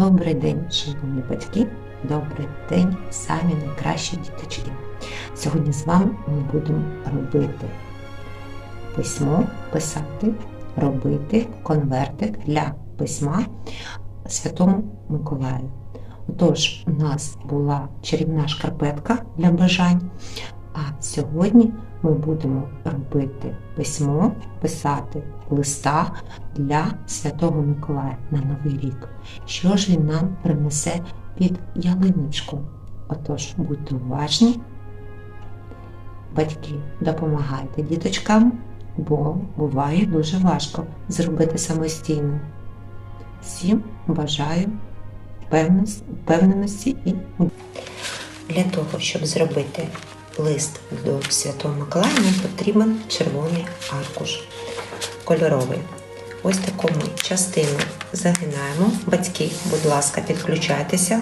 Добрий день, шановні батьки, добрий день, самі найкращі діточки. Сьогодні з вами ми будемо робити письмо, писати, робити конвертик для письма Святому Миколаю. Отож, у нас була чарівна шкарпетка для бажань, сьогодні ми будемо робити письмо, писати листа для Святого Миколая на Новий рік. Що ж він нам принесе під ялиночку? Отож, будьте уважні, батьки, допомагайте діточкам, бо буває дуже важко зробити самостійно. Всім бажаю впевненості- і для того, щоб зробити лист до Святого Миколая, нам потрібен червоний аркуш кольоровий. Ось таку ми частину загинаємо. Батьки, будь ласка, підключайтеся,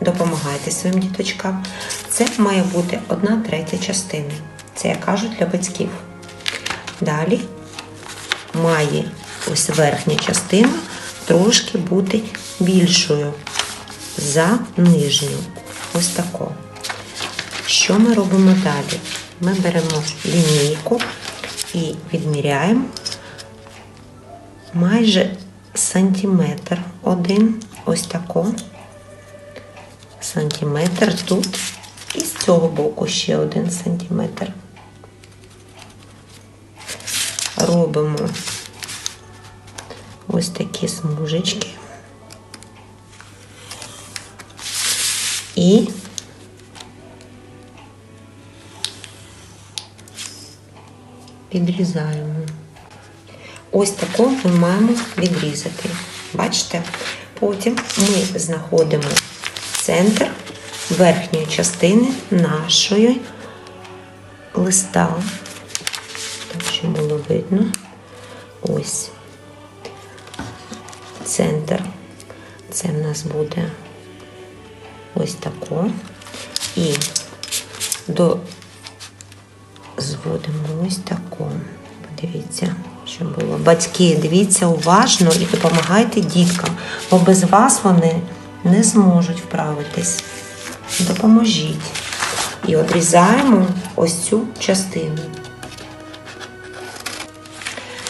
допомагайте своїм діточкам. Це має бути одна третя частина. Це я кажу для батьків. Далі має ось верхня частина трошки бути більшою за нижню. Ось тако. Що ми робимо далі? Ми беремо лінійку і відміряємо майже сантиметр один, ось тако. Сантиметр тут. І з цього боку ще один сантиметр. Робимо ось такі смужечки. І підрізаємо. Ось таку ми маємо відрізати. Бачите? Потім ми знаходимо центр верхньої частини нашої листа. Так, щоб було видно. Ось центр. Це в нас буде ось тако. І до зводимо ось тако. Подивіться, що було. Батьки, дивіться уважно і допомагайте діткам, бо без вас вони не зможуть вправитись. Допоможіть. І одрізаємо ось цю частину.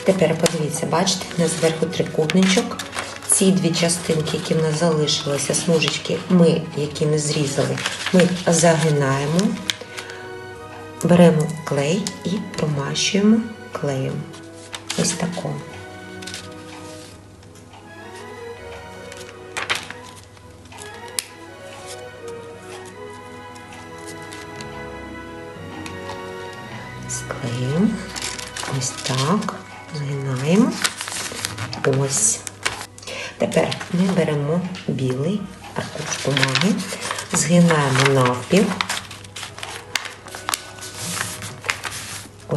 Тепер подивіться, бачите, у нас зверху трикутничок. Ці дві частинки, які в нас залишилися, смужечки, ми, які не зрізали, ми загинаємо, беремо клей і промащуємо клеєм. Ось тако. Склеїмо. Ось так. Згинаємо. Ось. Тепер ми беремо білий аркуш бумаги, згинаємо навпіл.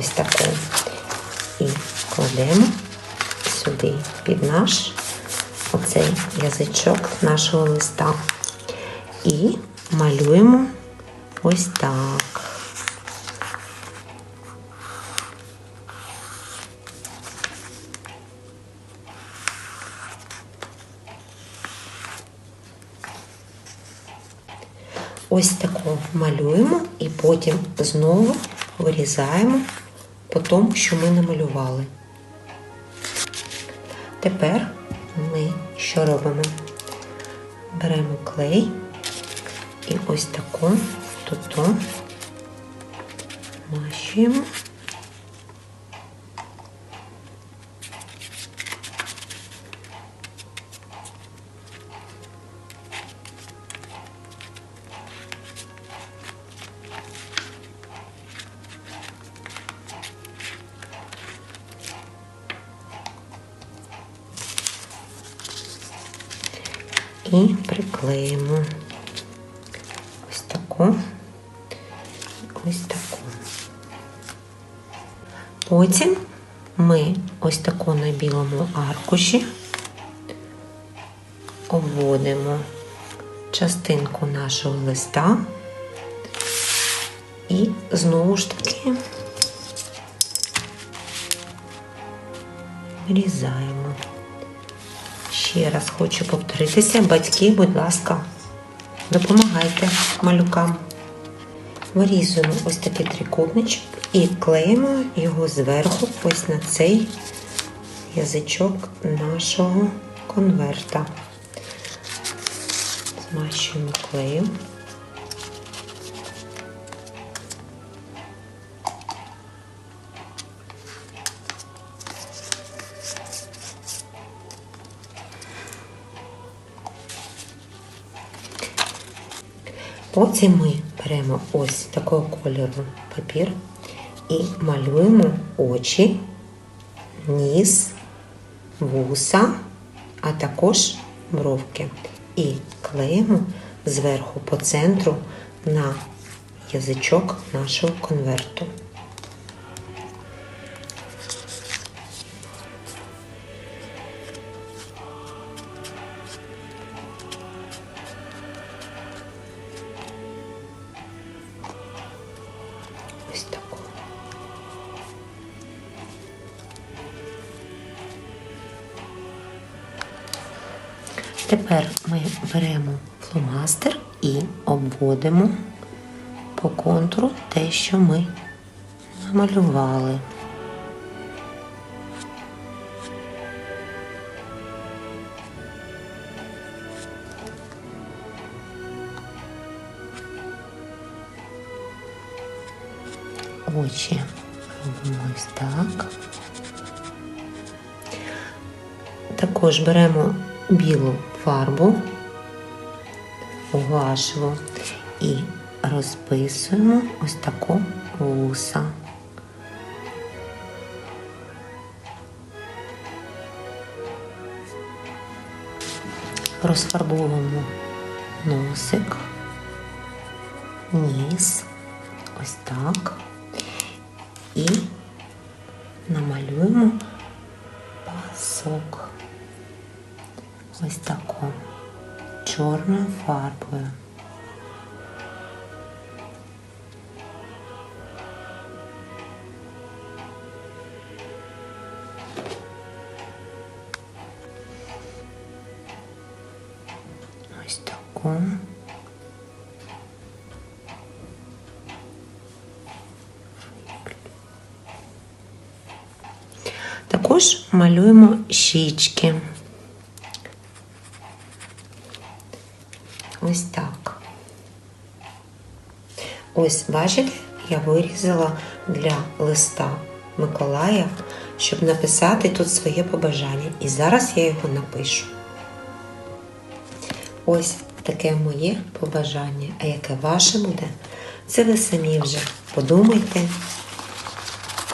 Ось таку. І кладемо сюди під наш оцей язичок нашого листа. І малюємо ось так. Ось таку малюємо і потім знову вирізаємо по тому, що ми намалювали. Тепер ми що робимо? Беремо клей і ось таку тут мащуємо. І приклеїмо ось таку, ось таку. Потім ми ось таку на білому аркуші обводимо частинку нашого листа і знову ж таки вирізаємо. Ще раз хочу повторитися, батьки, будь ласка, допомагайте малюкам. Вирізуємо ось такий трикутничок і клеїмо його зверху ось на цей язичок нашого конверта. Змащуємо клеєм. Потім ми беремо ось такого кольору папір і малюємо очі, ніс, вуса, а також бровки. І клеїмо зверху по центру на язичок нашого конверту. Тепер ми беремо фломастер і обводимо по контуру те, що ми намалювали. Очі робимо ось так. Також беремо білу фарбу, гуашеву і розписуємо ось таку вуса. Розфарбовуємо носик, ніс, ось так. І намалюємо Ось таку чорною фарбою. Ось таку. Також малюємо щічки. Ось так. Ось, бачите, я вирізала для листа Миколая, щоб написати тут своє побажання. І зараз я його напишу. Ось таке моє побажання. А яке ваше буде? Це ви самі вже подумайте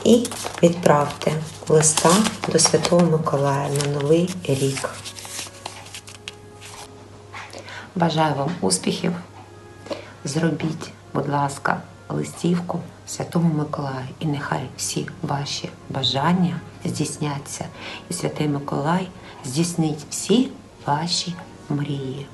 і відправте листа до Святого Миколая на Новий рік. Бажаю вам успіхів. Зробіть, будь ласка, листівку Святому Миколаю, і нехай всі ваші бажання здійсняться. І Святий Миколай здійснить всі ваші мрії.